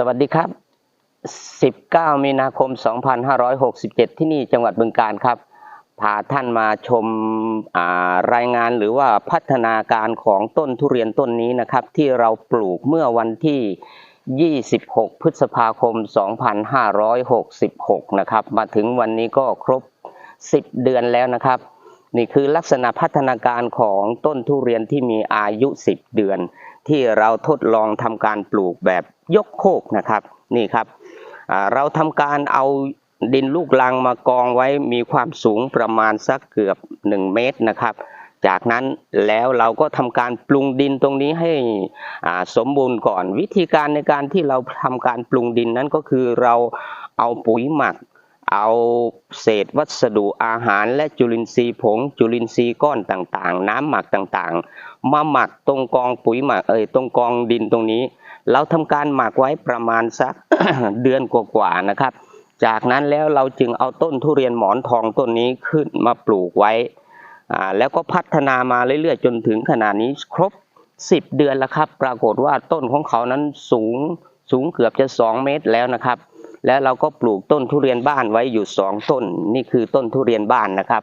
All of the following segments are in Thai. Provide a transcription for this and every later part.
สวัสดีครับ 19 มีนาคม 2567 ที่นี่จังหวัดบึงการครับ พาท่านมาชมารายงานหรือว่าพัฒนาการของต้นทุเรียนต้นนี้นะครับ ที่เราปลูกเมื่อวันที่ 26 พฤษภาคม 2566 นะครับ มาถึงวันนี้ก็ครบ 10 เดือนแล้วนะครับ นี่คือลักษณะพัฒนาการของต้นทุเรียนที่มีอายุ 10 เดือนที่เราทดลองทำการปลูกแบบยกโคกนะครับนี่ครับเราทำการเอาดินลูกลังมากองไว้มีความสูงประมาณสักเกือบ 1 เมตรนะครับ จากนั้นแล้วเราก็ทำการปรุงดินตรงนี้ให้สมบูรณ์ก่อน วิธีการในการที่เราทำการปรุงดินนั้นก็คือเราเอาปุ๋ยหมัก เอาเศษวัสดุอาหารและจุลินทรีย์ผง จุลินทรีย์ก้อนต่างๆ น้ำหมักต่างๆ มาหมักตรงกองปุ๋ยหมักเอ่ยตรงกองดินตรงนี้ เราทำการหมักไว้ประมาณสักเดือนกว่าๆนะครับ จากนั้นแล้วเราจึงเอาต้นทุเรียนหมอนทองต้นนี้ขึ้นมาปลูกไว้อ่าแล้วก็พัฒนามาเรื่อยๆ จนถึงขนาดนี้ครบ 10 เดือนแล้วครับ ปรากฏว่าต้นของเขานั้นสูงสูงเกือบจะ 2 เมตรแล้วนะครับ แล้วเราก็ปลูกต้นทุเรียนบ้านไว้อยู่สองต้น นี่คือต้นทุเรียนบ้านนะครับ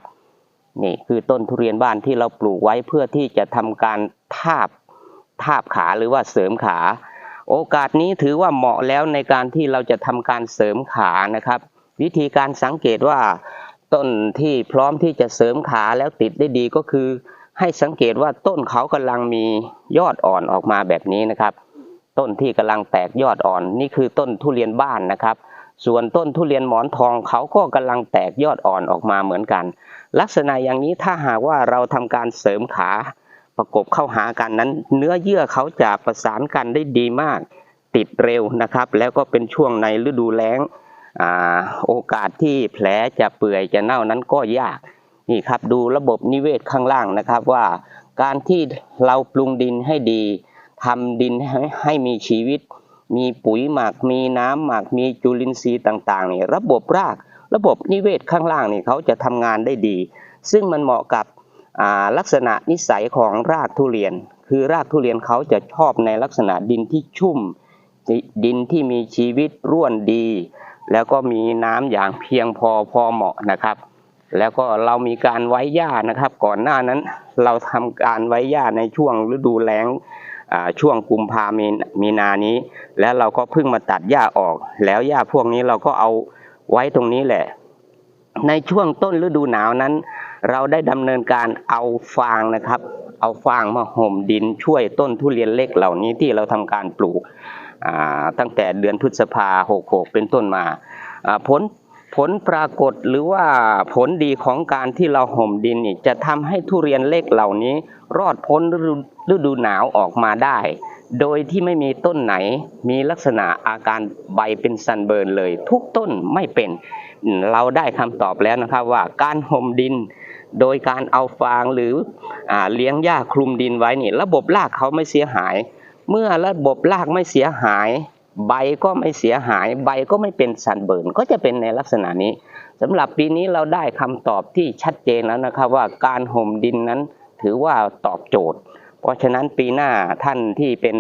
นี่คือต้นทุเรียนบ้านที่เราปลูกไว้เพื่อที่จะทำการทาบทาบขาหรือว่าเสริมขา โอกาสนี้ถือว่าเหมาะแล้วในการที่เราจะทำการเสริมขานะครับ วิธีการสังเกตว่าต้นที่พร้อมที่จะเสริมขาแล้วติดได้ดีก็คือ ให้สังเกตว่าต้นเขากำลังมียอดอ่อนออกมาแบบนี้นะครับ ต้นที่กำลังแตกยอดอ่อน นี่คือต้นทุเรียนบ้านนะครับ ส่วนต้นทุเรียนหมอนทองเขาก็กำลังแตกยอดอ่อนออกมาเหมือนกัน ลักษณะอย่างนี้ถ้าหากว่าเราทำการเสริมขาประกบเข้าหากันนั้น เนื้อเยื่อเขาจะประสานกันได้ดีมาก ติดเร็วนะครับ แล้วก็เป็นช่วงในฤดูแล้งอโอกาสที่แผลจะเปื่อยจะเน่านั้นก็ยากนี่ครับดูระบบนิเวศข้างล่างนะครับว่า การที่เราปรุงดินให้ดี ทำดินให้ให้มีชีวิต มีปุ๋ยหมัก มีน้ำหมัก มีจุลินทรีย์ต่างๆนี่ระบบราก ระบบนิเวศข้างล่างนี่เขาจะทำงานได้ดี ซึ่งมันเหมาะกับลักษณะนิสัยของรากทุเรียน คือรากทุเรียนเขาจะชอบในลักษณะดินที่ชุ่ม ดินที่มีชีวิตร่วนดี แล้วก็มีน้ำอย่างเพียงพอพอเหมาะนะครับแล้วก็เรามีการไว้หญ้านะครับ ก่อนหน้านั้นเราทำการไว้หญ้าในช่วงฤดูแล้ง ช่วงกุมภามีมีนานี้ แล้วเราก็เพิ่งมาตัดหญ้าออก แล้วหญ้าพวกนี้เราก็เอาไว้ตรงนี้แหละ ในช่วงต้นฤดูหนาวนั้น เราได้ดำเนินการเอาฟางนะครับ เอาฟางมาห่มดินช่วยต้นทุเรียนเล็กเหล่านี้ที่เราทำการปลูกตั้งแต่เดือนพฤษภาหกหกเป็นต้นมาอ่าผล ผลปรากฏหรือว่าผลดีของการที่เราห่มดินนี่จะทำให้ทุเรียนเล็กเหล่านี้ รอดพ้นฤดูหนาวออกมาได้ โดยที่ไม่มีต้นไหน มีลักษณะอาการใบเป็นซันเบิร์นเลย ทุกต้นไม่เป็น เราได้คำตอบแล้วนะครับว่าการห่มดินโดยการเอาฟางหรืออเลี้ยงหญ้าคลุมดินไว้นี่ ระบบรากเขาไม่เสียหาย เมื่อระบบรากไม่เสียหาย ใบก็ไม่เสียหาย ใบก็ไม่เป็นสันเบิร์นก็จะเป็นในลักษณะนี้สำหรับปีนี้เราได้คำตอบที่ชัดเจนแล้วนะครับว่าการห่มดินนั้นถือว่าตอบโจทย์ เพราะฉะนั้นปีหน้าท่านที่เป็น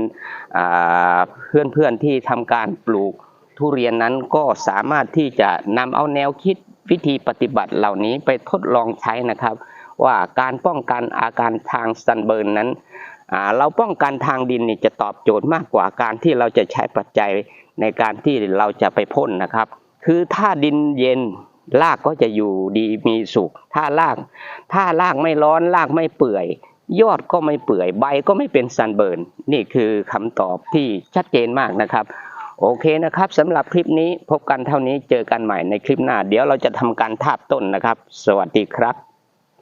เพื่อนๆที่ทำการปลูกทุเรียนนั้นก็สามารถที่จะนำเอาแนวคิดวิธีปฏิบัติเหล่านี้ไปทดลองใช้นะครับ ว่าการป้องกันอาการทางซันเบิร์นนั้น เราป้องกันทางดินนี่จะตอบโจทย์มากกว่าการที่เราจะใช้ปัจจัยในการที่เราจะไปพ่นนะครับ คือถ้าดินเย็นรากก็จะอยู่ดีมีสุข ถ้าราก ถ้ารากไม่ร้อนรากไม่เปื่อย ยอดก็ไม่เปื่อยใบก็ไม่เป็นซันเบิร์นนี่คือคำตอบที่ชัดเจนมากนะครับโอเคนะครับสำหรับคลิปนี้พบกันเท่านี้เจอกันใหม่ในคลิปหน้า เดี๋ยวเราจะทำการทาบต้นนะครับ สวัสดีครับ